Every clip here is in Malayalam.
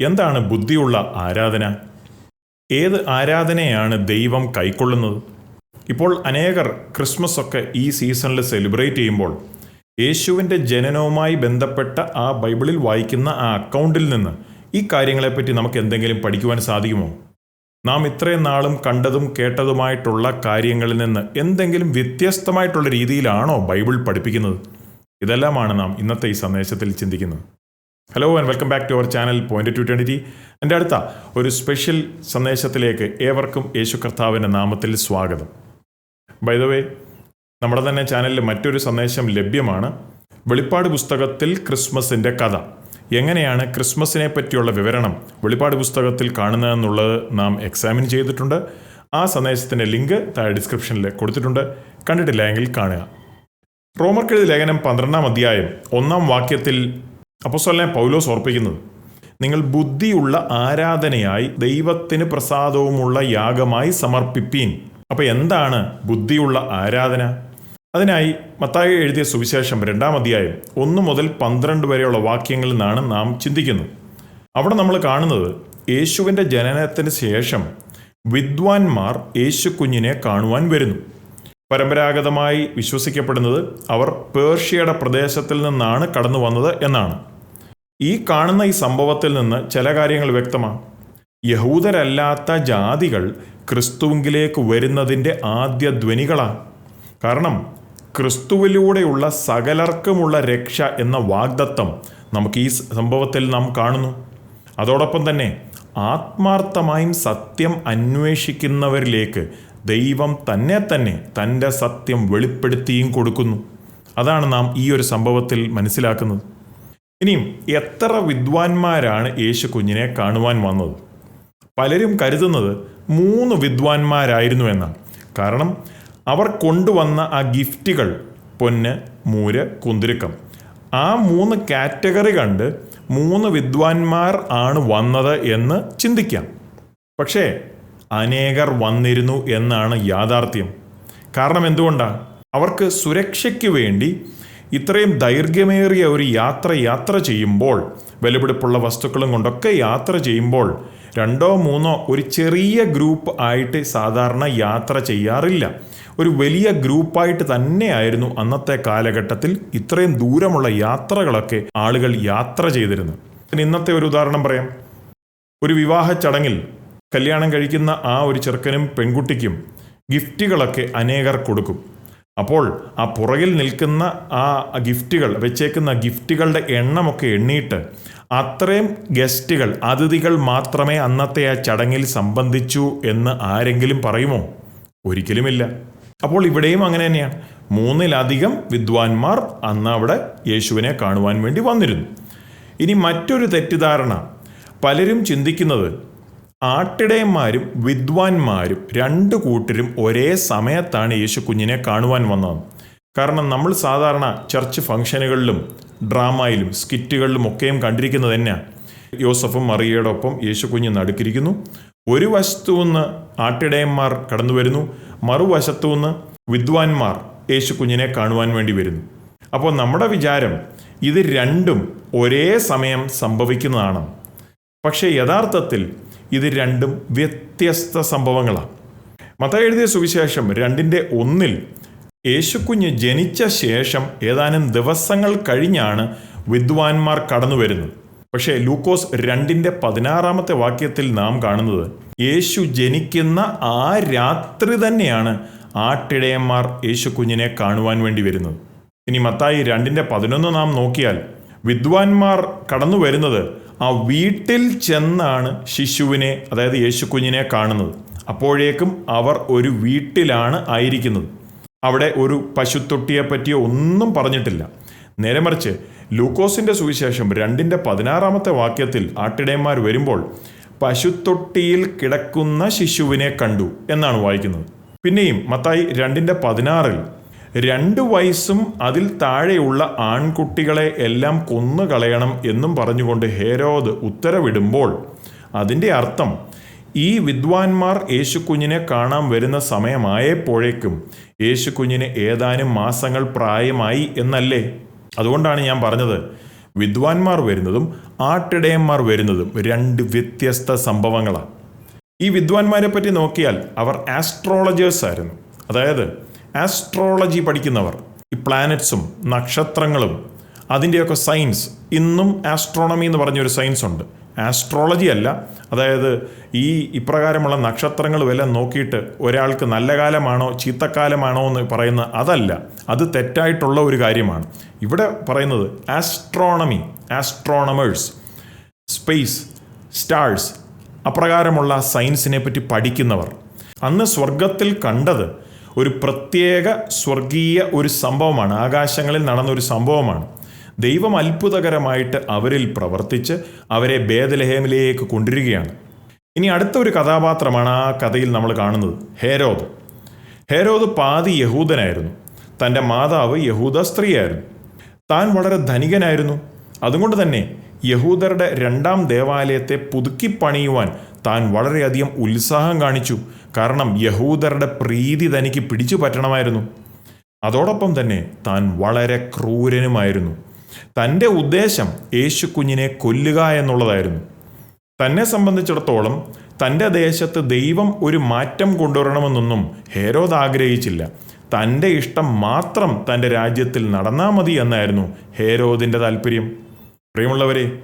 എന്താണ് ബുദ്ധിയുള്ള ആരാധന? ഏത് ആരാധനയാണ് ദൈവം കൈക്കൊള്ളുന്നത്? ഇപ്പോൾ അനേകർ ക്രിസ്മസ് ഒക്കെ ഈ സീസണിൽ സെലിബ്രേറ്റ് ചെയ്യുമ്പോൾ യേശുവിന്റെ ജനനവുമായി ബന്ധപ്പെട്ട ആ ബൈബിളിൽ വായിക്കുന്ന ആ അക്കൗണ്ടിൽ നിന്ന് ഈ കാര്യങ്ങളെപ്പറ്റി നമുക്ക് എന്തെങ്കിലും പഠിക്കുവാൻ സാധിക്കുമോ? നാം ഇത്രയും നാളും കണ്ടതും കേട്ടതുമായിട്ടുള്ള കാര്യങ്ങളിൽ നിന്ന് എന്തെങ്കിലും വ്യത്യസ്തമായിട്ടുള്ള രീതിയിലാണോ ബൈബിൾ പഠിപ്പിക്കുന്നത്? ഇതെല്ലാമാണ് നാം ഇന്നത്തെ ഈ സന്ദേശത്തിൽ ചിന്തിക്കുന്നത്. Hello and welcome back to our channel point two twenty എന്റെ അടുത്ത ഒരു സ്പെഷ്യൽ സന്ദേശത്തിലേക്ക് ഏവർക്കും യേശു കർത്താവിന്റെ നാമത്തിൽ സ്വാഗതം. ബൈ ദ വേ നമ്മുടെ തന്നെ ചാനലിൽ മറ്റൊരു സന്ദേശം ലഭ്യമാണ്. വെളിപ്പാട് പുസ്തകത്തിൽ ക്രിസ്മസിന്റെ കഥ. എങ്ങനെയാണ് ക്രിസ്മസിനെ പറ്റിയുള്ള വിവരണം വെളിപ്പാട് പുസ്തകത്തിൽ കാണുന്നതെന്നുള്ളത് നാം എക്സാമിൻ ചെയ്തിട്ടുണ്ട്. ആ സന്ദേശത്തിന്റെ ലിങ്ക് താഴെ ഡിസ്ക്രിപ്ഷനിൽ കൊടുത്തിട്ടുണ്ട്. കണ്ടിട്ടില്ല എങ്കിൽ കാണുക. റോമർക്കെഴുതി ലേഖനം പന്ത്രണ്ടാം അധ്യായം ഒന്നാം വാക്യത്തിൽ അപ്പോസ്തലനെ പൗലോസ് ഓർപ്പിക്കുന്നത് നിങ്ങൾ ബുദ്ധിയുള്ള ആരാധനയായി ദൈവത്തിന് പ്രസാദവുമുള്ള യാഗമായി സമർപ്പിപ്പീൻ. അപ്പോൾ എന്താണ് ബുദ്ധിയുള്ള ആരാധന? അതിനായി മത്തായി എഴുതിയ സുവിശേഷം രണ്ടാം അധ്യായം ഒന്ന് മുതൽ പന്ത്രണ്ട് വരെയുള്ള വാക്യങ്ങളിൽ നിന്നാണ് നാം ചിന്തിക്കുന്നത്. അവിടെ നമ്മൾ കാണുന്നത് യേശുവിന്റെ ജനനത്തിന് ശേഷം വിദ്വാൻമാർ യേശു കുഞ്ഞിനെ കാണുവാൻ വരുന്നു. പരമ്പരാഗതമായി വിശ്വസിക്കപ്പെടുന്നത് അവർ പേർഷ്യയുടെ പ്രദേശത്തിൽ നിന്നാണ് കടന്നു വന്നത് എന്നാണ്. ഈ കാണുന്ന ഈ സംഭവത്തിൽ നിന്ന് ചില കാര്യങ്ങൾ വ്യക്തമാണ്. യഹൂദരല്ലാത്ത ജാതികൾ ക്രിസ്തുവിലേക്ക് വരുന്നതിന്റെ ആദ്യ ധ്വനികളാണ്. കാരണം ക്രിസ്തുവിലൂടെയുള്ള സകലർക്കുമുള്ള രക്ഷ എന്ന വാഗ്ദത്തം നമുക്ക് ഈ സംഭവത്തിൽ നാം കാണുന്നു. അതോടൊപ്പം തന്നെ ആത്മാർത്ഥമായും സത്യം അന്വേഷിക്കുന്നവരിലേക്ക് ദൈവം തന്നെ തന്നെ തന്റെ സത്യം വെളിപ്പെടുത്തിയും കൊടുക്കുന്നു. അതാണ് നാം ഈ ഒരു സംഭവത്തിൽ മനസ്സിലാക്കുന്നത്. ഇനിയും എത്ര വിദ്വാൻമാരാണ് യേശു കുഞ്ഞിനെ കാണുവാൻ വന്നത്? പലരും കരുതുന്നത് മൂന്ന് വിദ്വാൻമാരായിരുന്നു എന്നാണ്. കാരണം അവർ കൊണ്ടുവന്ന ആ ഗിഫ്റ്റുകൾ പൊന്ന് മൂര് കുന്തിരുക്കം. ആ മൂന്ന് കാറ്റഗറി കണ്ട് മൂന്ന് വിദ്വാൻമാർ ആണ് വന്നത് എന്ന് ചിന്തിക്കാം. പക്ഷേ അനേകർ വന്നിരുന്നു എന്നാണ് യാഥാർത്ഥ്യം. കാരണം എന്തുകൊണ്ടാണ് അവർക്ക് സുരക്ഷയ്ക്ക് വേണ്ടി ഇത്രയും ദൈർഘ്യമേറിയ ഒരു യാത്ര യാത്ര ചെയ്യുമ്പോൾ വിലപിടിപ്പുള്ള വസ്തുക്കളും കൊണ്ടൊക്കെ യാത്ര ചെയ്യുമ്പോൾ രണ്ടോ മൂന്നോ ഒരു ചെറിയ ഗ്രൂപ്പ് ആയിട്ട് സാധാരണ യാത്ര ചെയ്യാറില്ല. ഒരു വലിയ ഗ്രൂപ്പായിട്ട് തന്നെയായിരുന്നു അന്നത്തെ കാലഘട്ടത്തിൽ ഇത്രയും ദൂരമുള്ള യാത്രകളൊക്കെ ആളുകൾ യാത്ര ചെയ്തിരുന്നു ഇന്നത്തെ ഒരു ഉദാഹരണം പറയാം. ഒരു വിവാഹ ചടങ്ങിൽ കല്യാണം കഴിക്കുന്ന ആ ഒരു ചെറുക്കനും പെൺകുട്ടിക്കും ഗിഫ്റ്റുകളൊക്കെ അനേകർ കൊടുക്കും. അപ്പോൾ ആ പുറകിൽ നിൽക്കുന്ന ആ ഗിഫ്റ്റുകൾ വെച്ചേക്കുന്ന ഗിഫ്റ്റുകളുടെ എണ്ണമൊക്കെ എണ്ണിയിട്ട് അത്രയും ഗസ്റ്റുകൾ അതിഥികൾ മാത്രമേ അന്നത്തെ ആ ചടങ്ങിൽ സംബന്ധിച്ചു എന്ന് ആരെങ്കിലും പറയുമോ? ഒരിക്കലുമില്ല. അപ്പോൾ ഇവിടെയും അങ്ങനെ തന്നെയാണ് മൂന്നിലധികം വിദ്വാൻമാർ അന്ന് അവിടെ യേശുവിനെ കാണുവാൻ വേണ്ടി വന്നിരുന്നു. ഇനി മറ്റൊരു തെറ്റിദ്ധാരണ. പലരും ചിന്തിക്കുന്നത് ആട്ടിടയന്മാരും വിദ്വാൻമാരും രണ്ടു കൂട്ടരും ഒരേ സമയത്താണ് യേശു കുഞ്ഞിനെ കാണുവാൻ വന്നത്. കാരണം നമ്മൾ സാധാരണ ചർച്ച് ഫംഗ്ഷനുകളിലും ഡ്രാമയിലും സ്കിറ്റുകളിലും ഒക്കെയും കണ്ടിരിക്കുന്നത് തന്നെയാണ് യോസഫും മറിയയുടെ ഒപ്പം യേശു കുഞ്ഞ് നടുക്കിരിക്കുന്നു. ഒരു വശത്തുനിന്ന് ആട്ടിടയന്മാർ കടന്നു വരുന്നു. മറുവശത്തുനിന്ന് വിദ്വാൻമാർ യേശു കുഞ്ഞിനെ കാണുവാൻ വേണ്ടി വരുന്നു. അപ്പോൾ നമ്മുടെ വിചാരം ഇത് രണ്ടും ഒരേ സമയം സംഭവിക്കുന്നതാണ്. പക്ഷേ യഥാർത്ഥത്തിൽ ഇത് രണ്ടും വ്യത്യസ്ത സംഭവങ്ങളാണ്. മത എഴുതിയ സുവിശേഷം രണ്ടിന്റെ ഒന്നിൽ യേശുക്കുഞ്ഞ് ജനിച്ച ശേഷം ഏതാനും ദിവസങ്ങൾ കഴിഞ്ഞാണ് വിദ്വാൻമാർ കടന്നു വരുന്നത്. പക്ഷേ ലൂക്കോസ് രണ്ടിന്റെ പതിനാറാമത്തെ വാക്യത്തിൽ നാം കാണുന്നത് യേശു ജനിക്കുന്ന ആ രാത്രി തന്നെയാണ് ആട്ടിടയന്മാർ യേശു കുഞ്ഞിനെ കാണുവാൻ വേണ്ടി വരുന്നത്. ഇനി മത്തായി രണ്ടിന്റെ പതിനൊന്ന് നാം നോക്കിയാൽ വിദ്വാൻമാർ കടന്നു വരുന്നത് ആ വീട്ടിൽ ചെന്നാണ് ശിശുവിനെ അതായത് യേശു കുഞ്ഞിനെ കാണുന്നത്. അപ്പോഴേക്കും അവർ ഒരു വീട്ടിലാണ് ആയിരിക്കുന്നത്. അവിടെ ഒരു പശുത്തൊട്ടിയെ പറ്റിയോ ഒന്നും പറഞ്ഞിട്ടില്ല. നേരെ മറിച്ച് ലൂക്കോസിന്റെ സുവിശേഷം രണ്ടിന്റെ പതിനാറാമത്തെ വാക്യത്തിൽ ആട്ടിടയന്മാർ വരുമ്പോൾ പശുത്തൊട്ടിയിൽ കിടക്കുന്ന ശിശുവിനെ കണ്ടു എന്നാണ് വായിക്കുന്നത്. പിന്നെയും മത്തായി രണ്ടിന്റെ പതിനാറിൽ രണ്ട് വയസ്സും അതിൽ താഴെയുള്ള ആൺകുട്ടികളെ എല്ലാം കൊന്നുകളയണം എന്നും പറഞ്ഞുകൊണ്ട് ഹേരോദ് ഉത്തരവിടുമ്പോൾ അതിന്റെ അർത്ഥം ഈ വിദ്വാൻമാർ യേശുക്കുഞ്ഞിനെ കാണാൻ വരുന്ന സമയമായപ്പോഴേക്കും യേശുക്കുഞ്ഞിന് ഏതാനും മാസങ്ങൾ പ്രായമായി എന്നല്ലേ? അതുകൊണ്ടാണ് ഞാൻ പറഞ്ഞത്. വിദ്വാൻമാർ വരുന്നതും ആട്ടിടയന്മാർ വരുന്നതും രണ്ട് വ്യത്യസ്ത സംഭവങ്ങളാണ് ഈ വിദ്വാൻമാരെ പറ്റി നോക്കിയാൽ അവർ ആസ്ട്രോളജേഴ്സ് ആയിരുന്നു. അതായത് ആസ്ട്രോളജി പഠിക്കുന്നവർ ഈ പ്ലാനറ്റ്സും നക്ഷത്രങ്ങളും അതിന്റെയൊക്കെ സയൻസ് ഇന്നും ആസ്ട്രോണമി എന്ന് പറഞ്ഞൊരു സയൻസ് ഉണ്ട്. ആസ്ട്രോളജി അല്ല അതായത് ഈ ഇപ്രകാരമുള്ള നക്ഷത്രങ്ങൾ എല്ലാം നോക്കിയിട്ട് ഒരാൾക്ക് നല്ല കാലമാണോ ചീത്തക്കാലമാണോ എന്ന് പറയുന്ന അതല്ല അത് തെറ്റായിട്ടുള്ള ഒരു കാര്യമാണ്. ഇവിടെ പറയുന്നത് ആസ്ട്രോണമി ആസ്ട്രോണമേഴ്സ് സ്പേസ് സ്റ്റാർസ് അപ്രകാരമുള്ള സയൻസിനെ പറ്റി പഠിക്കുന്നവർ. അന്ന് സ്വർഗത്തിൽ കണ്ടത് ഒരു പ്രത്യേക സ്വർഗീയ ഒരു സംഭവമാണ്. ആകാശങ്ങളിൽ നടന്ന ഒരു സംഭവമാണ്. ദൈവം അത്ഭുതകരമായിട്ട് അവരിൽ പ്രവർത്തിച്ച് അവരെ ഭേദലഹേമിലേക്ക് കൊണ്ടിരിക്കുകയാണ് ഇനി അടുത്ത ഒരു കഥാപാത്രമാണ് ആ കഥയിൽ നമ്മൾ കാണുന്നത്. ഹേരോദ്. ഹേരോദ് പാതി യഹൂദനായിരുന്നു. തന്റെ മാതാവ് യഹൂദ സ്ത്രീയായിരുന്നു. താൻ വളരെ ധനികനായിരുന്നു. അതുകൊണ്ട് തന്നെ യഹൂദരുടെ രണ്ടാം ദേവാലയത്തെ പുതുക്കി പണിയുവാൻ താൻ വളരെയധികം ഉത്സാഹം കാണിച്ചു. കാരണം യഹൂദരുടെ പ്രീതി തനിക്ക് പിടിച്ചു പറ്റണമായിരുന്നു. അതോടൊപ്പം തന്നെ താൻ വളരെ ക്രൂരനുമായിരുന്നു. തന്റെ ഉദ്ദേശം യേശു കുഞ്ഞിനെ കൊല്ലുക എന്നുള്ളതായിരുന്നു. തന്നെ സംബന്ധിച്ചിടത്തോളം തന്റെ ദേശത്ത് ദൈവം ഒരു മാറ്റം കൊണ്ടുവരണമെന്നൊന്നും ഹേരോദ് ആഗ്രഹിച്ചില്ല. തന്റെ ഇഷ്ടം മാത്രം തന്റെ രാജ്യത്തിൽ നടന്നാൽ മതി എന്നായിരുന്നു ഹേരോദിന്റെ താല്പര്യം. പ്രിയമുള്ളവരെ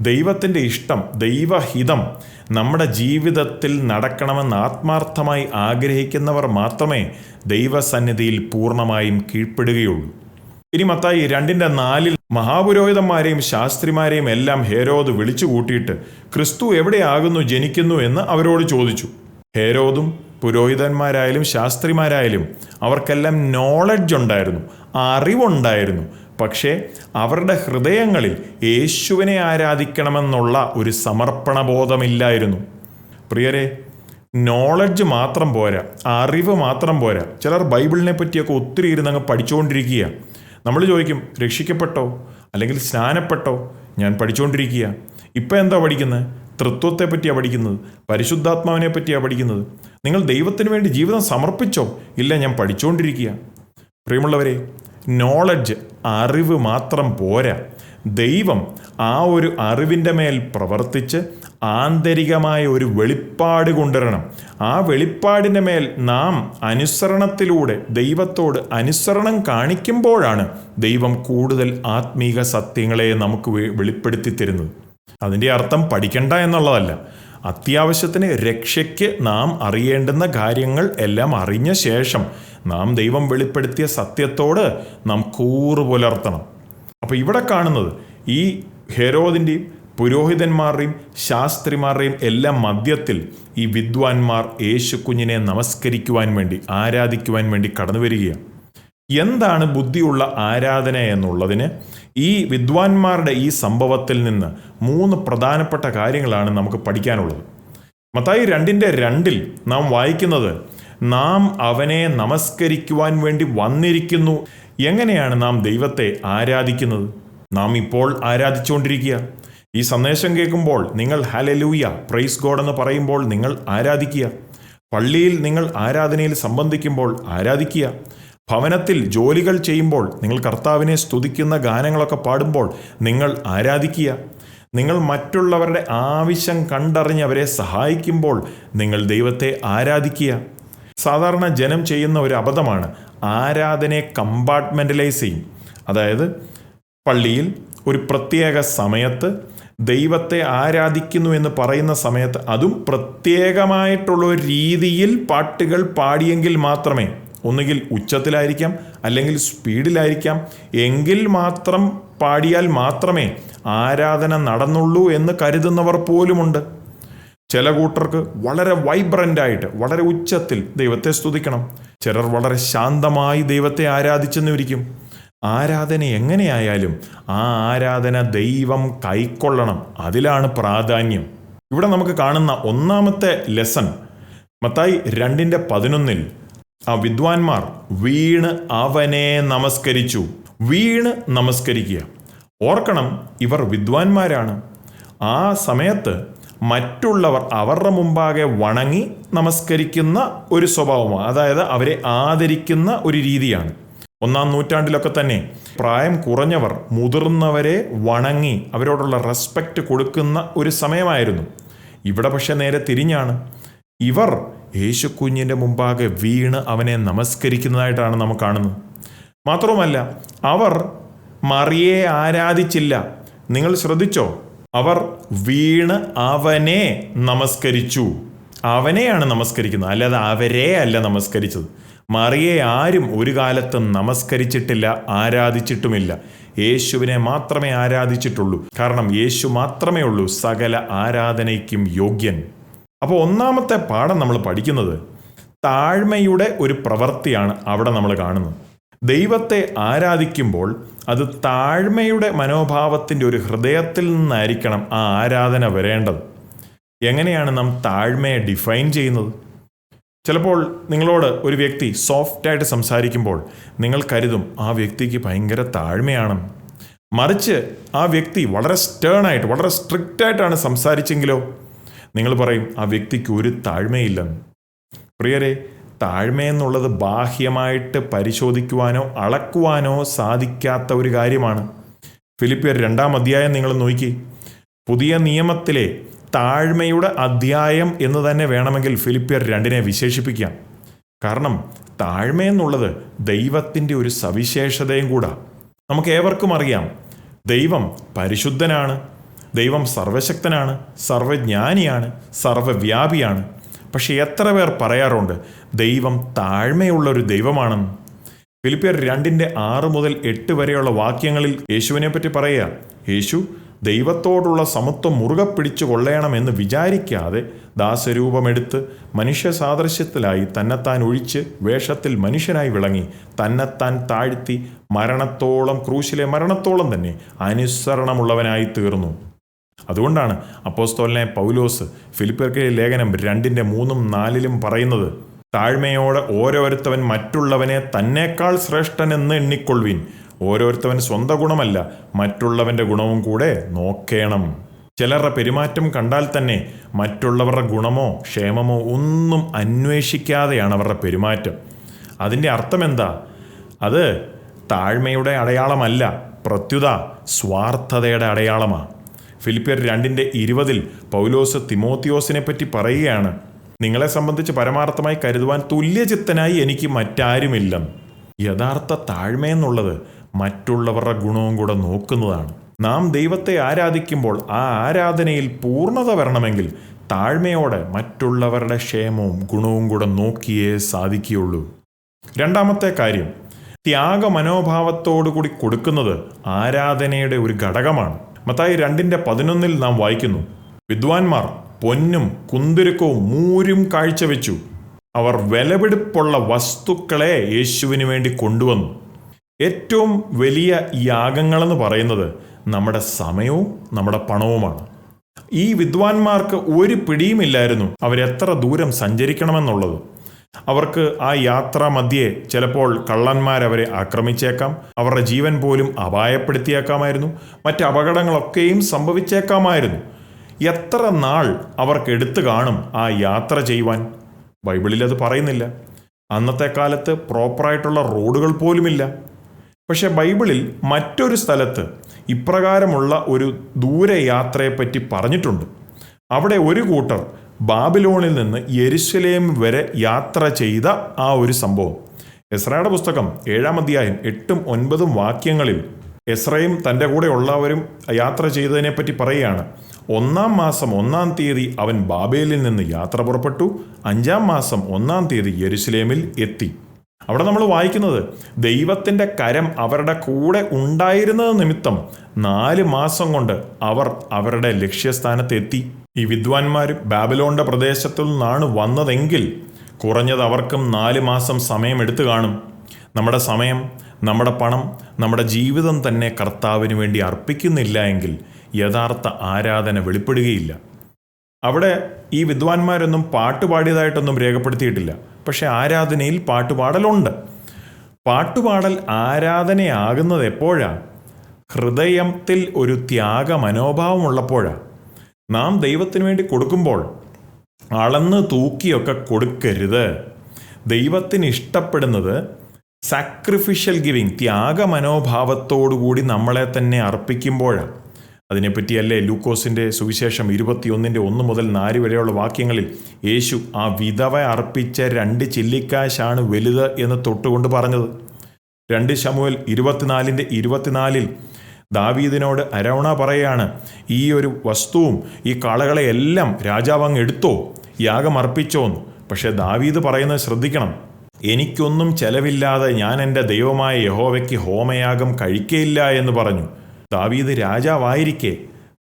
ദൈവത്തിന്റെ ഇഷ്ടം ദൈവഹിതം നമ്മുടെ ജീവിതത്തിൽ നടക്കണമെന്ന് ആത്മാർത്ഥമായി ആഗ്രഹിക്കുന്നവർ മാത്രമേ ദൈവസന്നിധിയിൽ പൂർണമായും കീഴ്പ്പെടുകയുള്ളൂ. ഇനി മത്തായി രണ്ടിന്റെ നാലിൽ മഹാപുരോഹിതന്മാരെയും ശാസ്ത്രിമാരെയും എല്ലാം ഹേരോദ് വിളിച്ചു കൂട്ടിയിട്ട് ക്രിസ്തു എവിടെയാകുന്നു ജനിക്കുന്നു എന്ന് അവരോട് ചോദിച്ചു. ഹേരോദും പുരോഹിതന്മാരായാലും ശാസ്ത്രിമാരായാലും അവർക്കെല്ലാം നോളജ് ഉണ്ടായിരുന്നു അറിവുണ്ടായിരുന്നു. പക്ഷേ അവരുടെ ഹൃദയങ്ങളിൽ യേശുവിനെ ആരാധിക്കണമെന്നുള്ള ഒരു സമർപ്പണബോധമില്ലായിരുന്നു. പ്രിയരെ നോളജ് മാത്രം പോരാ അറിവ് മാത്രം പോരാ. ചിലർ ബൈബിളിനെ പറ്റിയൊക്കെ ഒത്തിരി ഇരുന്ന് അങ്ങ് പഠിച്ചുകൊണ്ടിരിക്കുക. നമ്മൾ ചോദിക്കും രക്ഷിക്കപ്പെട്ടോ? അല്ലെങ്കിൽ സ്നാനപ്പെട്ടോ? ഞാൻ പഠിച്ചുകൊണ്ടിരിക്കുക. ഇപ്പം എന്താ പഠിക്കുന്നത്? തൃത്വത്തെ പറ്റിയാണ് പഠിക്കുന്നത്. പരിശുദ്ധാത്മാവിനെ പറ്റിയാണ് പഠിക്കുന്നത്. നിങ്ങൾ ദൈവത്തിന് വേണ്ടി ജീവിതം സമർപ്പിച്ചോ? ഇല്ല ഞാൻ പഠിച്ചുകൊണ്ടിരിക്കുക. പ്രിയമുള്ളവരെ നോളജ് അറിവ് മാത്രം പോരാ. ദൈവം ആ ഒരു അറിവിന്റെ മേൽ പ്രവർത്തിച്ച് ആന്തരികമായ ഒരു വെളിപ്പാട് കൊണ്ടുവരണം. ആ വെളിപ്പാടിന്റെ മേൽ നാം അനുസരണത്തിലൂടെ ദൈവത്തോട് അനുസരണം കാണിക്കുമ്പോഴാണ് ദൈവം കൂടുതൽ ആത്മീക സത്യങ്ങളെ നമുക്ക് വെളിപ്പെടുത്തി തരുന്നത്. അതിന്റെ അർത്ഥം പഠിക്കണ്ട എന്നുള്ളതല്ല. അത്യാവശ്യത്തിന് രക്ഷയ്ക്ക് നാം അറിയേണ്ടുന്ന കാര്യങ്ങൾ എല്ലാം അറിഞ്ഞ ശേഷം നാം ദൈവം വെളിപ്പെടുത്തിയ സത്യത്തോട് നാം കൂറു പുലർത്തണം. അപ്പോൾ ഇവിടെ കാണുന്നത് ഈ ഹെരോദിന്റെയും പുരോഹിതന്മാരുടെയും ശാസ്ത്രിമാരുടെയും എല്ലാം മധ്യത്തിൽ ഈ വിദ്വാൻമാർ യേശു കുഞ്ഞിനെ നമസ്കരിക്കുവാൻ വേണ്ടി ആരാധിക്കുവാൻ വേണ്ടി കടന്നു വരികയാണ്. എന്താണ് ബുദ്ധിയുള്ള ആരാധന എന്നുള്ളതിന് ഈ വിദ്വാൻമാരുടെ ഈ സംഭവത്തിൽ നിന്ന് മൂന്ന് പ്രധാനപ്പെട്ട കാര്യങ്ങളാണ് നമുക്ക് പഠിക്കാനുള്ളത്. മത്തായി രണ്ടിന്റെ രണ്ടിൽ നാം വായിക്കുന്നത് നാം അവനെ നമസ്കരിക്കുവാൻ വേണ്ടി വന്നിരിക്കുന്നു. എങ്ങനെയാണ് നാം ദൈവത്തെ ആരാധിക്കുന്നത്? നാം ഇപ്പോൾ ആരാധിച്ചുകൊണ്ടിരിക്കുക. ഈ സന്ദേശം കേൾക്കുമ്പോൾ നിങ്ങൾ ഹലലൂയ പ്രൈസ് ഗോഡ് എന്ന് പറയുമ്പോൾ നിങ്ങൾ ആരാധിക്കുക. പള്ളിയിൽ നിങ്ങൾ ആരാധനയിൽ സംബന്ധിക്കുമ്പോൾ ആരാധിക്കുക. ഭവനത്തിൽ ജോലികൾ ചെയ്യുമ്പോൾ നിങ്ങൾ കർത്താവിനെ സ്തുതിക്കുന്ന ഗാനങ്ങളൊക്കെ പാടുമ്പോൾ നിങ്ങൾ ആരാധിക്കുക. നിങ്ങൾ മറ്റുള്ളവരുടെ ആവശ്യം കണ്ടറിഞ്ഞ് അവരെ സഹായിക്കുമ്പോൾ നിങ്ങൾ ദൈവത്തെ ആരാധിക്കുക. സാധാരണ ജനം ചെയ്യുന്ന ഒരു അബദ്ധമാണ് ആരാധനയെ കമ്പാർട്ട്മെന്റലൈസ് ചെയ്യും. അതായത് പള്ളിയിൽ ഒരു പ്രത്യേക സമയത്ത് ദൈവത്തെ ആരാധിക്കുന്നു എന്ന് പറയുന്ന സമയത്ത് അതും പ്രത്യേകമായിട്ടുള്ള ഒരു രീതിയിൽ പാട്ടുകൾ പാടിയെങ്കിൽ മാത്രമേ ഒന്നുകിൽ ഉച്ചത്തിലായിരിക്കാം അല്ലെങ്കിൽ സ്പീഡിലായിരിക്കാം. എങ്കിൽ മാത്രം പാടിയാൽ മാത്രമേ ആരാധന നടന്നുള്ളൂ എന്ന് കരുതുന്നവർ പോലുമുണ്ട്. ചില കൂട്ടർക്ക് വളരെ വൈബ്രന്റ് ആയിട്ട് വളരെ ഉച്ചത്തിൽ ദൈവത്തെ സ്തുതിക്കണം. ചിലർ വളരെ ശാന്തമായി ദൈവത്തെ ആരാധിച്ചെന്നിരിക്കും. ആരാധന എങ്ങനെയായാലും ആ ആരാധന ദൈവം കൈക്കൊള്ളണം. അതിലാണ് പ്രാധാന്യം. ഇവിടെ നമുക്ക് കാണുന്ന ഒന്നാമത്തെ ലെസൺ മത്തായി രണ്ടിന്റെ പതിനൊന്നിൽ ആ വിദ്വാൻമാർ വീണ് അവനെ നമസ്കരിച്ചു. വീണ് നമസ്കരിക്കുക. ഓർക്കണം ഇവർ വിദ്വാൻമാരാണ്. ആ സമയത്ത് മറ്റുള്ളവർ അവരുടെ മുമ്പാകെ വണങ്ങി നമസ്കരിക്കുന്ന ഒരു സ്വഭാവമാണ്. അതായത് അവരെ ആദരിക്കുന്ന ഒരു രീതിയാണ്. ഒന്നാം നൂറ്റാണ്ടിലൊക്കെ തന്നെ പ്രായം കുറഞ്ഞവർ മുതിർന്നവരെ വണങ്ങി അവരോടുള്ള റെസ്പെക്റ്റ് കൊടുക്കുന്ന ഒരു സമയമായിരുന്നു. ഇവിടെ പക്ഷെ നേരെ തിരിഞ്ഞാണ്. ഇവർ യേശുക്കുഞ്ഞിന്റെ മുമ്പാകെ വീണ് അവനെ നമസ്കരിക്കുന്നതായിട്ടാണ് നമ്മൾ കാണുന്നത്. മാത്രവുമല്ല അവർ മറിയെ ആരാധിച്ചില്ല. നിങ്ങൾ ശ്രദ്ധിച്ചോ? അവർ വീണ് അവനെ നമസ്കരിച്ചു. അവനെയാണ് നമസ്കരിക്കുന്നത്. അല്ലാതെ അവരെ അല്ല നമസ്കരിച്ചത്. മറിയെ ആരും ഒരു കാലത്തും നമസ്കരിച്ചിട്ടില്ല ആരാധിച്ചിട്ടുമില്ല. യേശുവിനെ മാത്രമേ ആരാധിച്ചിട്ടുള്ളൂ. കാരണം യേശു മാത്രമേ ഉള്ളൂ സകല ആരാധനയ്ക്കും യോഗ്യൻ. അപ്പോൾ ഒന്നാമത്തെ പാഠം നമ്മൾ പഠിക്കുന്നത് താഴ്മയുടെ ഒരു പ്രവൃത്തിയാണ് അവിടെ നമ്മൾ കാണുന്നത്. ദൈവത്തെ ആരാധിക്കുമ്പോൾ അത് താഴ്മയുടെ മനോഭാവത്തിന്റെ ഒരു ഹൃദയത്തിൽ നിന്നായിരിക്കണം ആ ആരാധന വരേണ്ടത്. എങ്ങനെയാണ് നാം താഴ്മയെ ഡിഫൈൻ ചെയ്യുന്നത്? ചിലപ്പോൾ നിങ്ങളോട് ഒരു വ്യക്തി സോഫ്റ്റായിട്ട് സംസാരിക്കുമ്പോൾ നിങ്ങൾ കരുതും ആ വ്യക്തിക്ക് ഭയങ്കര താഴ്മയാണ് മറിച്ച് ആ വ്യക്തി വളരെ സ്റ്റേണായിട്ട് വളരെ സ്ട്രിക്റ്റായിട്ടാണ് സംസാരിച്ചെങ്കിലോ നിങ്ങൾ പറയും ആ വ്യക്തിക്ക് ഒരു താഴ്മയില്ലെന്ന്. പ്രിയരെ താഴ്മയെന്നുള്ളത് ബാഹ്യമായിട്ട് പരിശോധിക്കുവാനോ അളക്കുവാനോ സാധിക്കാത്ത ഒരു കാര്യമാണ്. ഫിലിപ്പിയർ രണ്ടാം അധ്യായം നിങ്ങൾ നോക്കി. പുതിയ നിയമത്തിലെ താഴ്മയുടെ അധ്യായം എന്ന് തന്നെ വേണമെങ്കിൽ ഫിലിപ്പിയർ രണ്ടിനെ വിശേഷിപ്പിക്കാം. കാരണം താഴ്മയെന്നുള്ളത് ദൈവത്തിന്റെ ഒരു സവിശേഷതയും കൂടാ. നമുക്ക് ഏവർക്കും അറിയാം. ദൈവം പരിശുദ്ധനാണ്. ദൈവം സർവശക്തനാണ്. സർവജ്ഞാനിയാണ്. സർവവ്യാപിയാണ്. പക്ഷെ എത്ര പേർ പറയാറുണ്ട് ദൈവം താഴ്മയുള്ള ഒരു ദൈവമാണെന്ന് ഫിലിപ്പിയർ രണ്ടിന്റെ ആറ് മുതൽ എട്ട് വരെയുള്ള വാക്യങ്ങളിൽ യേശുവിനെ പറ്റി പറയുക യേശു ദൈവത്തോടുള്ള സമത്വം മുറുകെ പിടിച്ചു കൊള്ളയണമെന്ന് വിചാരിക്കാതെ ദാസരൂപമെടുത്ത് മനുഷ്യ സാദൃശ്യത്തിലായി തന്നെത്താൻ ഒഴിച്ച് വേഷത്തിൽ മനുഷ്യനായി വിളങ്ങി തന്നെത്താൻ താഴ്ത്തി മരണത്തോളം ക്രൂശിലെ മരണത്തോളം തന്നെ അനുസരണമുള്ളവനായി തീർന്നു. അതുകൊണ്ടാണ് അപ്പോസ്തോലിനെ പൗലോസ് ഫിലിപ്പർക്ക് ലേഖനം രണ്ടിന്റെ മൂന്നും നാലിലും പറയുന്നത് താഴ്മയോടെ ഓരോരുത്തവൻ മറ്റുള്ളവനെ തന്നേക്കാൾ ശ്രേഷ്ഠനെന്ന് എണ്ണിക്കൊള്ളുവിൻ. ഓരോരുത്തവൻ സ്വന്തം ഗുണമല്ല മറ്റുള്ളവന്റെ ഗുണവും കൂടെ നോക്കേണം. ചിലരുടെ പെരുമാറ്റം കണ്ടാൽ തന്നെ മറ്റുള്ളവരുടെ ഗുണമോ ക്ഷേമമോ ഒന്നും അന്വേഷിക്കാതെയാണ് അവരുടെ പെരുമാറ്റം. അതിന്റെ അർത്ഥം എന്താ? അത് താഴ്മയുടെ അടയാളമല്ല പ്രത്യുത സ്വാർത്ഥതയുടെ അടയാളമാണ് ഫിലിപ്പിയർ രണ്ടിന്റെ ഇരുപതിൽ പൗലോസ് തിമോത്തിയോസിനെ പറ്റി പറയുകയാണ് നിങ്ങളെ സംബന്ധിച്ച് പരമാർത്ഥമായി കരുതുവാൻ തുല്യചിത്തനായി എനിക്ക് മറ്റാരുമില്ല. യഥാർത്ഥ താഴ്മയെന്നുള്ളത് മറ്റുള്ളവരുടെ ഗുണവും കൂടെ നോക്കുന്നതാണ്. നാം ദൈവത്തെ ആരാധിക്കുമ്പോൾ ആ ആരാധനയിൽ പൂർണത വരണമെങ്കിൽ താഴ്മയോടെ മറ്റുള്ളവരുടെ ക്ഷേമവും ഗുണവും കൂടെ നോക്കിയേ സാധിക്കുകയുള്ളൂ. രണ്ടാമത്തെ കാര്യം ത്യാഗ മനോഭാവത്തോടുകൂടി കൊടുക്കുന്നത് ആരാധനയുടെ ഒരു ഘടകമാണ്. മത്തായി രണ്ടിന്റെ പതിനൊന്നിൽ നാം വായിക്കുന്നു. വിദ്വാൻമാർ പൊന്നും കുന്തിരുക്കവും മൂരും കാഴ്ചവെച്ചു. അവർ വിലപിടിപ്പുള്ള വസ്തുക്കളെ യേശുവിന് വേണ്ടി കൊണ്ടുവന്നു. ഏറ്റവും വലിയ യാഗങ്ങളെന്ന് പറയുന്നത് നമ്മുടെ സമയവും നമ്മുടെ പണവുമാണ്. ഈ വിദ്വാൻമാർക്ക് ഒരു പിടിയുമില്ലായിരുന്നു. അവരെത്ര ദൂരം സഞ്ചരിക്കണമെന്നുള്ളത്. അവർക്ക് ആ യാത്ര മധ്യേ ചിലപ്പോൾ കള്ളന്മാരവരെ ആക്രമിച്ചേക്കാം. അവരുടെ ജീവൻ പോലും അപായപ്പെടുത്തിയേക്കാമായിരുന്നു. മറ്റ് അപകടങ്ങളൊക്കെയും സംഭവിച്ചേക്കാമായിരുന്നു. എത്ര നാൾ അവർക്ക് എടുത്തു കാണും ആ യാത്ര ചെയ്യുവാൻ? ബൈബിളിൽ അത് പറയുന്നില്ല. അന്നത്തെ കാലത്ത് പ്രോപ്പറായിട്ടുള്ള റോഡുകൾ പോലുമില്ല. പക്ഷെ ബൈബിളിൽ മറ്റൊരു സ്ഥലത്ത് ഇപ്രകാരമുള്ള ഒരു ദൂരയാത്രയെപ്പറ്റി പറഞ്ഞിട്ടുണ്ട്. അവിടെ ഒരു കൂട്ടർ ബാബിലോണിൽ നിന്ന് യെരുസലേം വരെ യാത്ര ചെയ്ത ആ ഒരു സംഭവം. എസ്രയുടെ പുസ്തകം ഏഴാം അധ്യായം എട്ടും ഒൻപതും വാക്യങ്ങളിൽ എസ്രയും തന്റെ കൂടെ ഉള്ളവരും യാത്ര ചെയ്തതിനെപ്പറ്റി പറയുകയാണ്. ഒന്നാം മാസം ഒന്നാം തീയതി അവൻ ബാബേലിൽ നിന്ന് യാത്ര പുറപ്പെട്ടു. അഞ്ചാം മാസം ഒന്നാം തീയതി യെരുസലേമിൽ എത്തി. അവിടെ നമ്മൾ വായിക്കുന്നത് ദൈവത്തിന്റെ കരം അവരുടെ കൂടെ ഉണ്ടായിരുന്നത് നിമിത്തം നാല് മാസം കൊണ്ട് അവർ അവരുടെ ലക്ഷ്യസ്ഥാനത്ത് എത്തി ഈ വിദ്വാൻമാർ ബാബിലോണ്ട പ്രദേശത്തു നിന്നാണ് വന്നതെങ്കിൽ കുറഞ്ഞത് അവർക്കും നാല് മാസം സമയമെടുത്തു കാണും. നമ്മുടെ സമയം നമ്മുടെ പണം നമ്മുടെ ജീവിതം തന്നെ കർത്താവിന് വേണ്ടി അർപ്പിക്കുന്നില്ല എങ്കിൽ യഥാർത്ഥ ആരാധന വെളിപ്പെടുകയില്ല. അവിടെ ഈ വിദ്വാൻമാരൊന്നും പാട്ടുപാടിയതായിട്ടൊന്നും രേഖപ്പെടുത്തിയിട്ടില്ല. പക്ഷേ ആരാധനയിൽ പാട്ടുപാടലുണ്ട് പാട്ടുപാടൽ ആരാധനയാകുന്നത് എപ്പോഴാണ് ഹൃദയത്തിൽ ഒരു ത്യാഗ മനോഭാവമുള്ളപ്പോഴാണ് നാം ദൈവത്തിന് വേണ്ടി കൊടുക്കുമ്പോൾ അളന്ന് തൂക്കിയൊക്കെ കൊടുക്കരുത്. ദൈവത്തിന് ഇഷ്ടപ്പെടുന്നത് സാക്രിഫിഷ്യൽ ഗിവിങ് ത്യാഗ മനോഭാവത്തോടുകൂടി നമ്മളെ തന്നെ അർപ്പിക്കുമ്പോഴാണ് അതിനെപ്പറ്റിയല്ലേ ലൂക്കോസിന്റെ സുവിശേഷം ഇരുപത്തിയൊന്നിന്റെ ഒന്ന് മുതൽ നാല് വരെയുള്ള വാക്യങ്ങളിൽ യേശു ആ വിധവ അർപ്പിച്ച രണ്ട് ചില്ലിക്കാശാണ് വലുത് എന്ന് തൊട്ടുകൊണ്ട് പറഞ്ഞത്. രണ്ട് ശമുവൽ ഇരുപത്തിനാലിന്റെ ഇരുപത്തിനാലിൽ ദാവീദിനോട് അരവണ പറയാണ് ഈ ഒരു വസ്തുവും ഈ കാളകളെ എല്ലാം രാജാവ് അങ്ങ് എടുത്തോ? യാഗം അർപ്പിച്ചോന്ന്. പക്ഷേ ദാവീദ് പറയുന്നത് ശ്രദ്ധിക്കണം. എനിക്കൊന്നും ചെലവില്ലാതെ ഞാൻ എന്റെ ദൈവമായ യഹോവയ്ക്ക് ഹോമയാഗം കഴിക്കയില്ല എന്ന് പറഞ്ഞു. ദാവീദ് രാജാവായിരിക്കെ.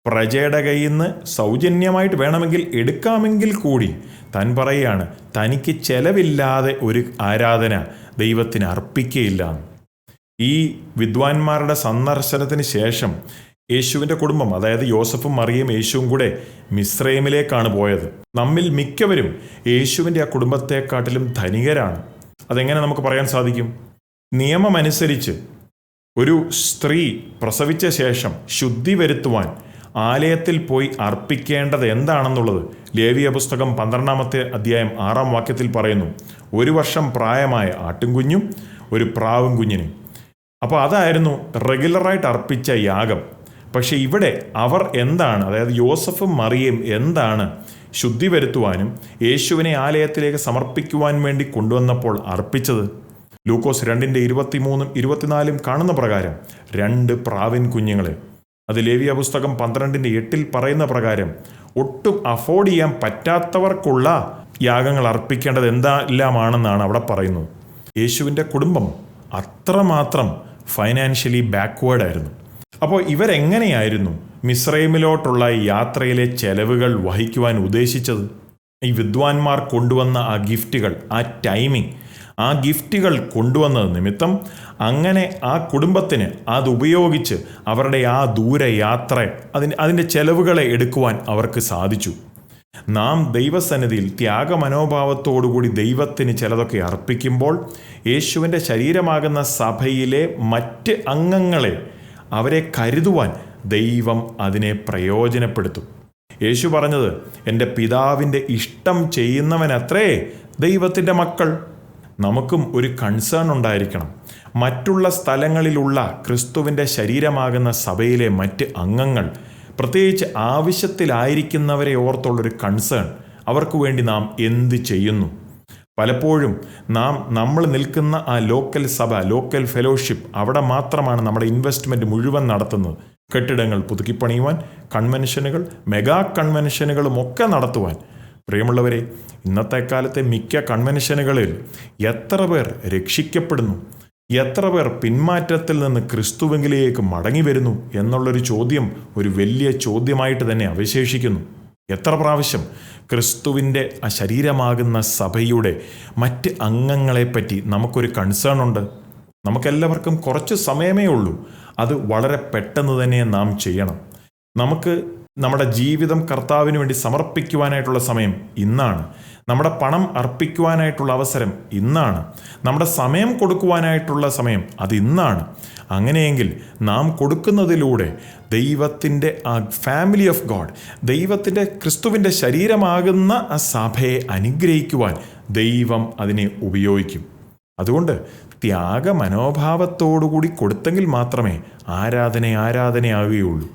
പ്രജയുടെ കയ്യിൽ നിന്ന് സൗജന്യമായിട്ട് വേണമെങ്കിൽ എടുക്കാമെങ്കിൽ കൂടി. തൻ പറയുകയാണ് തനിക്ക് ചെലവില്ലാതെ ഒരു ആരാധന ദൈവത്തിന് അർപ്പിക്കയില്ല. ഈ വിദ്വാൻമാരുടെ സന്ദർശനത്തിന് ശേഷം യേശുവിന്റെ കുടുംബം അതായത് യോസഫും മറിയയും യേശുവും കൂടെ മിശ്രൈമിലേക്കാണ് പോയത്. നമ്മിൽ മിക്കവരും യേശുവിന്റെ ആ കുടുംബത്തെക്കാട്ടിലും ധനികരാണ്. അതെങ്ങനെ നമുക്ക് പറയാൻ സാധിക്കും? നിയമമനുസരിച്ച് ഒരു സ്ത്രീ പ്രസവിച്ച ശേഷം ശുദ്ധി വരുത്തുവാൻ ആലയത്തിൽ പോയി അർപ്പിക്കേണ്ടത് എന്താണെന്നുള്ളത് ലേവിയ പുസ്തകം പന്ത്രണ്ടാമത്തെ അധ്യായം ആറാം വാക്യത്തിൽ പറയുന്നു. ഒരു വർഷം പ്രായമായ ആട്ടിൻകുഞ്ഞും ഒരു പ്രാവും കുഞ്ഞിനും അപ്പോൾ അതായിരുന്നു റെഗുലറായിട്ട് അർപ്പിച്ച യാഗം. പക്ഷെ ഇവിടെ അവർ എന്താണ് അതായത് യോസഫും മറിയയും എന്താണ് ശുദ്ധി വരുത്തുവാനും യേശുവിനെ ആലയത്തിലേക്ക് സമർപ്പിക്കുവാൻ വേണ്ടി കൊണ്ടുവന്നപ്പോൾ അർപ്പിച്ചത്? ലൂക്കോസ് രണ്ടിന്റെ ഇരുപത്തിമൂന്നും ഇരുപത്തിനാലും കാണുന്ന പ്രകാരം രണ്ട് പ്രാവിൻ കുഞ്ഞുങ്ങളെ. അത് ലേവിയ പുസ്തകം പന്ത്രണ്ടിന്റെ എട്ടിൽ പറയുന്ന പ്രകാരം ഒട്ടും അഫോർഡ് ചെയ്യാൻ പറ്റാത്തവർക്കുള്ള യാഗങ്ങൾ അർപ്പിക്കേണ്ടത് എന്തെല്ലാമാണെന്നാണ് അവിടെ പറയുന്നത്. യേശുവിന്റെ കുടുംബം അത്രമാത്രം ഫൈനാൻഷ്യലി ബാക്ക്വേർഡ് ആയിരുന്നു. അപ്പോൾ ഇവരെങ്ങനെയായിരുന്നു മിസ്രൈമിലോട്ടുള്ള യാത്രയിലെ ചെലവുകൾ വഹിക്കുവാൻ ഉദ്ദേശിച്ചത്? ഈ വിദ്വാൻമാർ കൊണ്ടുവന്ന ആ ഗിഫ്റ്റുകൾ ആ ടൈമിംഗ് ആ ഗിഫ്റ്റുകൾ കൊണ്ടുവന്നത് നിമിത്തം അങ്ങനെ ആ കുടുംബത്തിന് അതുപയോഗിച്ച് അവരുടെ ആ ദൂരയാത്ര അതിന് അതിന്റെ ചെലവുകളെ എടുക്കുവാൻ അവർക്ക് സാധിച്ചു. നാം ദൈവസന്നിധിയിൽ ത്യാഗമനോഭാവത്തോടുകൂടി ദൈവത്തിന് ചിലതൊക്കെ അർപ്പിക്കുമ്പോൾ യേശുവിന്റെ ശരീരമാകുന്ന സഭയിലെ മറ്റ് അംഗങ്ങളെ അവരെ കരുതുവാൻ ദൈവം അതിനെ പ്രയോജനപ്പെടുത്തും. യേശു പറഞ്ഞത് എന്റെ പിതാവിന്റെ ഇഷ്ടം ചെയ്യുന്നവനത്രേ ദൈവത്തിന്റെ മക്കൾ. നമുക്കും ഒരു കൺസേൺ ഉണ്ടായിരിക്കണം. മറ്റുള്ള സ്ഥലങ്ങളിലുള്ള ക്രിസ്തുവിന്റെ ശരീരമാകുന്ന സഭയിലെ മറ്റ് അംഗങ്ങൾ പ്രത്യേകിച്ച് ആവശ്യത്തിലായിരിക്കുന്നവരെ ഓർത്തുള്ളൊരു കൺസേൺ അവർക്ക് വേണ്ടി നാം എന്ത് ചെയ്യുന്നു? പലപ്പോഴും നാം നമ്മൾ നിൽക്കുന്ന ആ ലോക്കൽ സഭ ലോക്കൽ ഫെലോഷിപ്പ് അവിടെ മാത്രമാണ് നമ്മുടെ ഇൻവെസ്റ്റ്മെന്റ് മുഴുവൻ നടത്തുന്നത്. കെട്ടിടങ്ങൾ പുതുക്കിപ്പണിയുവാൻ കൺവെൻഷനുകൾ മെഗാ കൺവെൻഷനുകളും ഒക്കെ നടത്തുവാൻ. പ്രിയമുള്ളവരെ ഇന്നത്തെ കാലത്തെ മിക്ക കൺവെൻഷനുകളിൽ എത്ര പേർ രക്ഷിക്കപ്പെടുന്നു? എത്ര പേർ പിന്മാറ്റത്തിൽ നിന്ന് ക്രിസ്തുവെങ്കിലേക്ക് മടങ്ങി വരുന്നു എന്നുള്ളൊരു ചോദ്യം ഒരു വലിയ ചോദ്യമായിട്ട് തന്നെ അവശേഷിക്കുന്നു. എത്ര പ്രാവശ്യം ക്രിസ്തുവിന്റെ ആ ശരീരമാകുന്ന സഭയുടെ മറ്റ് അംഗങ്ങളെപ്പറ്റി നമുക്കൊരു കൺസേൺ ഉണ്ട്? നമുക്കെല്ലാവർക്കും കുറച്ച് സമയമേ ഉള്ളൂ. അത് വളരെ പെട്ടെന്ന് തന്നെ നാം ചെയ്യണം. നമുക്ക് നമ്മുടെ ജീവിതം കർത്താവിന് വേണ്ടി സമർപ്പിക്കുവാനായിട്ടുള്ള സമയം ഇന്നാണ്. നമ്മുടെ പണം അർപ്പിക്കുവാനായിട്ടുള്ള അവസരം ഇന്നാണ്. നമ്മുടെ സമയം കൊടുക്കുവാനായിട്ടുള്ള സമയം അത് ഇന്നാണ്. അങ്ങനെയെങ്കിൽ നാം കൊടുക്കുന്നതിലൂടെ ദൈവത്തിന്റെ ആ ഫാമിലി ഓഫ് ഗോഡ് ദൈവത്തിന്റെ ക്രിസ്തുവിന്റെ ശരീരമാകുന്ന ആ സഭയെ അനുഗ്രഹിക്കുവാൻ ദൈവം അതിനെ ഉപയോഗിക്കും. അതുകൊണ്ട് ത്യാഗ മനോഭാവത്തോടുകൂടി കൊടുത്തെങ്കിൽ മാത്രമേ ആരാധന ആരാധനയാകുകയുള്ളൂ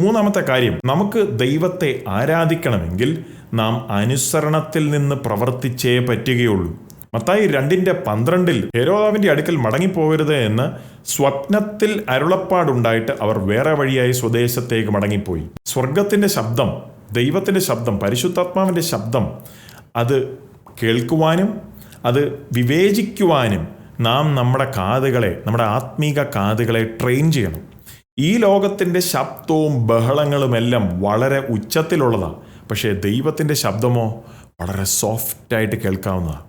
മൂന്നാമത്തെ കാര്യം നമുക്ക് ദൈവത്തെ ആരാധിക്കണമെങ്കിൽ നാം അനുസരണത്തിൽ നിന്ന് പ്രവർത്തിച്ചേ പറ്റുകയുള്ളൂ. മത്തായി രണ്ടിന്റെ പന്ത്രണ്ടിൽ ഹെരോദാവിന്റെ അടുക്കൽ മടങ്ങിപ്പോകരുത് എന്ന് സ്വപ്നത്തിൽ അരുളപ്പാടുണ്ടായിട്ട് അവർ വേറെ വഴിയായി സ്വദേശത്തേക്ക് മടങ്ങിപ്പോയി. സ്വർഗത്തിന്റെ ശബ്ദം ദൈവത്തിന്റെ ശബ്ദം പരിശുദ്ധാത്മാവിന്റെ ശബ്ദം അത് കേൾക്കുവാനും അത് വിവേചിക്കുവാനും നാം നമ്മുടെ കാതുകളെ നമ്മുടെ ആത്മീക കാതുകളെ ട്രെയിൻ ചെയ്യണം. ഈ ലോകത്തിന്റെ ശബ്ദവും ബഹളങ്ങളും എല്ലാം വളരെ ഉച്ചത്തിലുള്ളതാണ് പക്ഷേ ദൈവത്തിന്റെ ശബ്ദമോ വളരെ സോഫ്റ്റായിട്ട് കേൾക്കാവുന്നതാണ്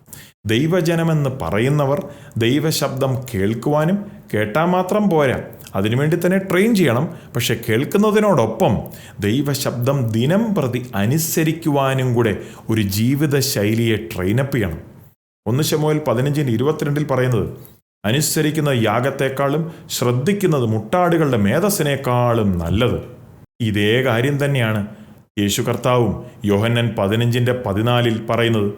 ദൈവജനമെന്ന് പറയുന്നവർ ദൈവശബ്ദം കേൾക്കുവാനും കേട്ടാൽ മാത്രം പോരാ. അതിനുവേണ്ടി തന്നെ ട്രെയിൻ ചെയ്യണം. പക്ഷെ കേൾക്കുന്നതിനോടൊപ്പം ദൈവശബ്ദം ദിനം പ്രതി അനുസരിക്കുവാനും കൂടെ ഒരു ജീവിത ശൈലിയെ ട്രെയിനപ്പ് ചെയ്യണം. ഒന്ന് ശമോയിൽ പതിനഞ്ചിന് ഇരുപത്തിരണ്ടിൽ പറയുന്നത് അനുസരിക്കുന്ന യാഗത്തെക്കാളും ശ്രദ്ധിക്കുന്നത് മുട്ടാടുകളുടെ മേധസ്സിനേക്കാളും നല്ലത്. ഇതേ കാര്യം തന്നെയാണ് യേശു കർത്താവും യോഹന്നൻ പതിനഞ്ചിന്റെ പതിനാലിൽ പറയുന്നത്.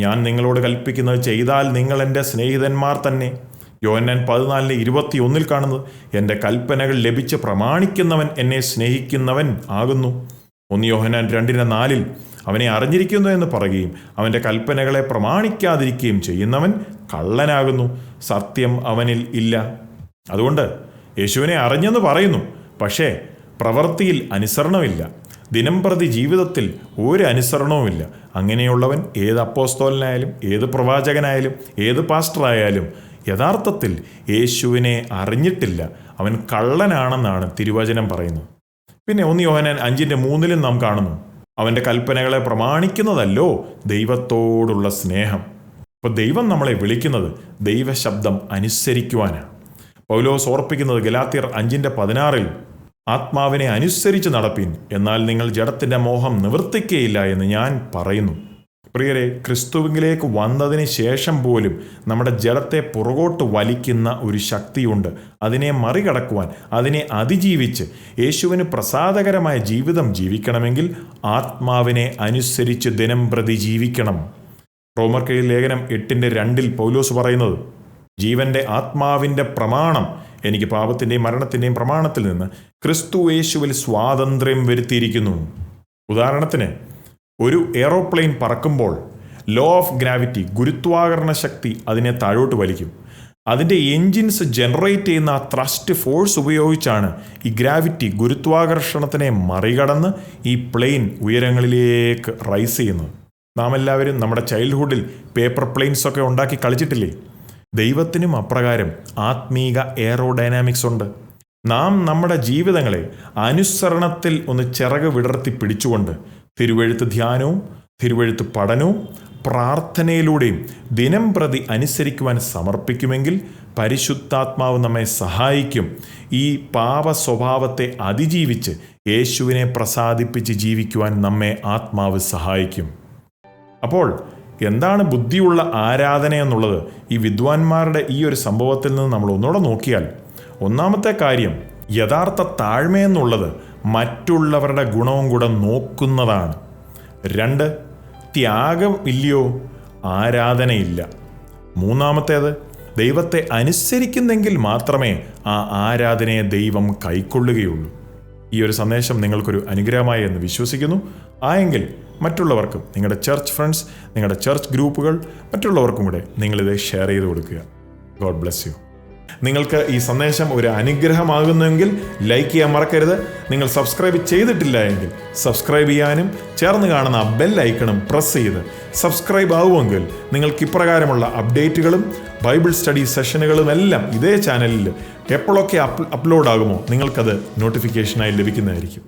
ഞാൻ നിങ്ങളോട് കൽപ്പിക്കുന്നത് ചെയ്താൽ നിങ്ങൾ എന്റെ സ്നേഹിതന്മാർ തന്നെ. യോഹന്നൻ പതിനാലിന് ഇരുപത്തി ഒന്നിൽ കാണുന്നത് എന്റെ കൽപ്പനകൾ ലഭിച്ച് പ്രമാണിക്കുന്നവൻ എന്നെ സ്നേഹിക്കുന്നവൻ ആകുന്നു. ഒന്ന് യോഹന്നാൻ രണ്ടിന് നാലിൽ അവനെ അറിഞ്ഞിരിക്കുന്നു എന്ന് പറയുകയും അവന്റെ കൽപ്പനകളെ പ്രമാണിക്കാതിരിക്കുകയും ചെയ്യുന്നവൻ കള്ളനാകുന്നു. സത്യം അവനിൽ ഇല്ല. അതുകൊണ്ട് യേശുവിനെ അറിഞ്ഞെന്ന് പറയുന്നു. പക്ഷേ പ്രവൃത്തിയിൽ അനുസരണമില്ല. ദിനം പ്രതി ജീവിതത്തിൽ ഒരു അനുസരണവുമില്ല. അങ്ങനെയുള്ളവൻ ഏത് അപ്പോസ്തോലനായാലും ഏത് പ്രവാചകനായാലും ഏത് പാസ്റ്ററായാലും യഥാർത്ഥത്തിൽ യേശുവിനെ അറിഞ്ഞിട്ടില്ല. അവൻ കള്ളനാണെന്നാണ് തിരുവചനം പറയുന്നത്. പിന്നെ ഒന്ന് യോഹനാൻ അഞ്ചിന്റെ മൂന്നിലും നാം കാണുന്നു. അവന്റെ കൽപ്പനകളെ പ്രമാണിക്കുന്നതല്ലോ ദൈവത്തോടുള്ള സ്നേഹം. അപ്പോൾ ദൈവം നമ്മളെ വിളിക്കുന്നത് ദൈവശബ്ദം അനുസരിക്കുവാനാണ് പൗലോസ് ഓർപ്പിക്കുന്നത് ഗലാത്തിയർ അഞ്ചിന്റെ പതിനാറിൽ ആത്മാവിനെ അനുസരിച്ച് നടപ്പിൻ എന്നാൽ നിങ്ങൾ ജഡത്തിന്റെ മോഹം നിവർത്തിക്കുകയില്ല എന്ന് ഞാൻ പറയുന്നു. പ്രിയരെ ക്രിസ്തുവിലേക്ക് വന്നതിന് ശേഷം പോലും നമ്മുടെ ജഡത്തെ പുറകോട്ട് വലിക്കുന്ന ഒരു ശക്തിയുണ്ട്. അതിനെ മറികടക്കുവാൻ അതിനെ അതിജീവിച്ച് യേശുവിന് പ്രസാദകരമായ ജീവിതം ജീവിക്കണമെങ്കിൽ ആത്മാവിനെ അനുസരിച്ച് ദിനം പ്രതി ജീവിക്കണം. റോമർക്കയിൽ ലേഖനം എട്ടിന്റെ രണ്ടിൽ പൗലോസ് പറയുന്നത് ജീവന്റെ ആത്മാവിന്റെ പ്രമാണം എനിക്ക് പാപത്തിന്റെയും മരണത്തിന്റെയും പ്രമാണത്തിൽ നിന്ന് ക്രിസ്തു യേശുവിൽ സ്വാതന്ത്ര്യം വരുത്തിയിരിക്കുന്നു. ഉദാഹരണത്തിന് ഒരു എയറോപ്ലെയിൻ പറക്കുമ്പോൾ ലോ ഓഫ് ഗ്രാവിറ്റി ഗുരുത്വാകർഷണ ശക്തി അതിനെ താഴോട്ട് വലിക്കും. അതിന്റെ എൻജിൻസ് ജനറേറ്റ് ചെയ്യുന്ന ആ ത്രസ്റ്റ് ഫോഴ്സ് ഉപയോഗിച്ചാണ് ഈ ഗ്രാവിറ്റി ഗുരുത്വാകർഷണത്തിനെ മറികടന്ന് ഈ പ്ലെയിൻ ഉയരങ്ങളിലേക്ക് റൈസ് ചെയ്യുന്നത്. നാം എല്ലാവരും നമ്മുടെ ചൈൽഡ്ഹുഡിൽ പേപ്പർ പ്ലെയിൻസ് ഒക്കെ ഉണ്ടാക്കി കളിച്ചിട്ടില്ലേ? ദൈവത്തിനും അപ്രകാരം ആത്മീക എയറോഡൈനാമിക്സ് ഉണ്ട്. നാം നമ്മുടെ ജീവിതങ്ങളെ അനുസരണത്തിൽ ഒന്ന് ചിറക് വിടർത്തി പിടിച്ചുകൊണ്ട് തിരുവഴുത്ത് ധ്യാനവും തിരുവഴുത്ത് പഠനവും പ്രാർത്ഥനയിലൂടെയും ദിനം പ്രതി അനുസരിക്കുവാൻ സമർപ്പിക്കുമെങ്കിൽ പരിശുദ്ധാത്മാവ് നമ്മെ സഹായിക്കും. ഈ പാപ സ്വഭാവത്തെ അതിജീവിച്ച് യേശുവിനെ പ്രസാദിപ്പിച്ച് ജീവിക്കുവാൻ നമ്മെ ആത്മാവ് സഹായിക്കും. അപ്പോൾ എന്താണ് ബുദ്ധിയുള്ള ആരാധന എന്നുള്ളത് ഈ വിദ്വാൻമാരുടെ ഈ ഒരു സംഭവത്തിൽ നിന്ന് നമ്മൾ ഒന്നുകൂടെ നോക്കിയാൽ ഒന്നാമത്തെ കാര്യം യഥാർത്ഥ താഴ്മയെന്നുള്ളത് മറ്റുള്ളവരുടെ ഗുണവും കൂടെ നോക്കുന്നതാണ്. രണ്ട് ത്യാഗം ഇല്ലയോ? ആരാധനയില്ല. മൂന്നാമത്തേത് ദൈവത്തെ അനുസരിക്കുന്നെങ്കിൽ മാത്രമേ ആ ആരാധനയെ ദൈവം കൈക്കൊള്ളുകയുള്ളൂ. ഈ ഒരു സന്ദേശം നിങ്ങൾക്കൊരു അനുഗ്രഹമായി എന്ന് വിശ്വസിക്കുന്നു. ആയെങ്കിൽ മറ്റുള്ളവർക്കും നിങ്ങളുടെ ചർച്ച് ഫ്രണ്ട്സ് നിങ്ങളുടെ ചർച്ച് ഗ്രൂപ്പുകൾ മറ്റുള്ളവർക്കും കൂടെ നിങ്ങളിത് ഷെയർ ചെയ്ത് കൊടുക്കുക. ഗോഡ് ബ്ലെസ് യു നിങ്ങൾക്ക് ഈ സന്ദേശം ഒരു അനുഗ്രഹമാകുന്നുവെങ്കിൽ ലൈക്ക് ചെയ്യാൻ മറക്കരുത്. നിങ്ങൾ സബ്സ്ക്രൈബ് ചെയ്തിട്ടില്ല എങ്കിൽ സബ്സ്ക്രൈബ് ചെയ്യാനും ചേർന്ന് കാണുന്ന ആ ബെൽ ഐക്കണും പ്രസ് ചെയ്ത് സബ്സ്ക്രൈബ് ആവുമെങ്കിൽ നിങ്ങൾക്ക് ഇപ്രകാരമുള്ള അപ്ഡേറ്റുകളും ബൈബിൾ സ്റ്റഡി സെഷനുകളും എല്ലാം ഇതേ ചാനലിൽ എപ്പോഴൊക്കെ അപ്ലോഡ് ആകുമോ നിങ്ങൾക്കത് നോട്ടിഫിക്കേഷനായി ലഭിക്കുന്നതായിരിക്കും.